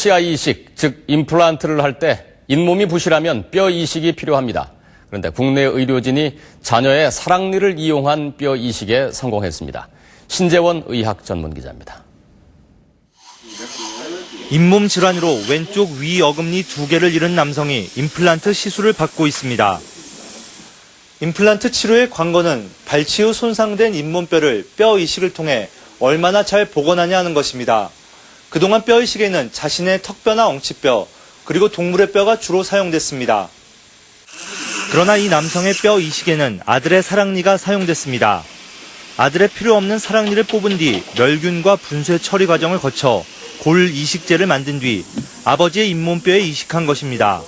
치아 이식, 즉 임플란트를 할 때 잇몸이 부실하면 뼈 이식이 필요합니다. 그런데 국내 의료진이 자녀의 사랑니를 이용한 뼈 이식에 성공했습니다. 신재원 의학 전문 기자입니다. 잇몸 질환으로 왼쪽 위 어금니 두 개를 잃은 남성이 임플란트 시술을 받고 있습니다. 임플란트 치료의 관건은 발치 후 손상된 잇몸뼈를 뼈 이식을 통해 얼마나 잘 복원하냐 하는 것입니다. 그동안 뼈 이식에는 자신의 턱뼈나 엉치뼈, 그리고 동물의 뼈가 주로 사용됐습니다. 그러나 이 남성의 뼈 이식에는 아들의 사랑니가 사용됐습니다. 아들의 필요 없는 사랑니를 뽑은 뒤 멸균과 분쇄 처리 과정을 거쳐 골 이식제를 만든 뒤 아버지의 잇몸뼈에 이식한 것입니다.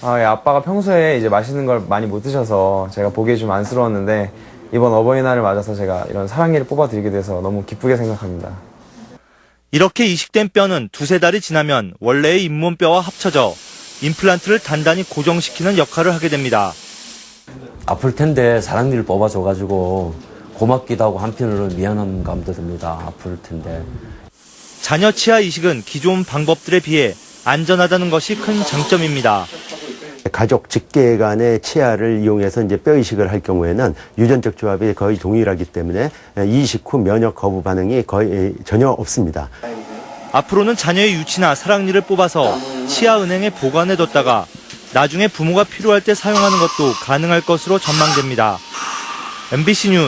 아, 예, 아빠가 평소에 이제 맛있는 걸 많이 못 드셔서 제가 보기에 좀 안쓰러웠는데 이번 어버이날을 맞아서 제가 이런 사랑니를 뽑아드리게 돼서 너무 기쁘게 생각합니다. 이렇게 이식된 뼈는 두세 달이 지나면 원래의 잇몸뼈와 합쳐져 임플란트를 단단히 고정시키는 역할을 하게 됩니다. 아플 텐데 사랑니를 뽑아줘가지고 고맙기도 하고 한편으로는 미안한 감도 듭니다. 아플 텐데. 자녀 치아 이식은 기존 방법들에 비해 안전하다는 것이 큰 장점입니다. 가족 직계 간의 치아를 이용해서 이제 뼈 이식을 할 경우에는 유전적 조합이 거의 동일하기 때문에 이식 후 면역 거부 반응이 거의 전혀 없습니다. 앞으로는 자녀의 유치나 사랑니를 뽑아서 치아 은행에 보관해 뒀다가 나중에 부모가 필요할 때 사용하는 것도 가능할 것으로 전망됩니다. MBC 뉴스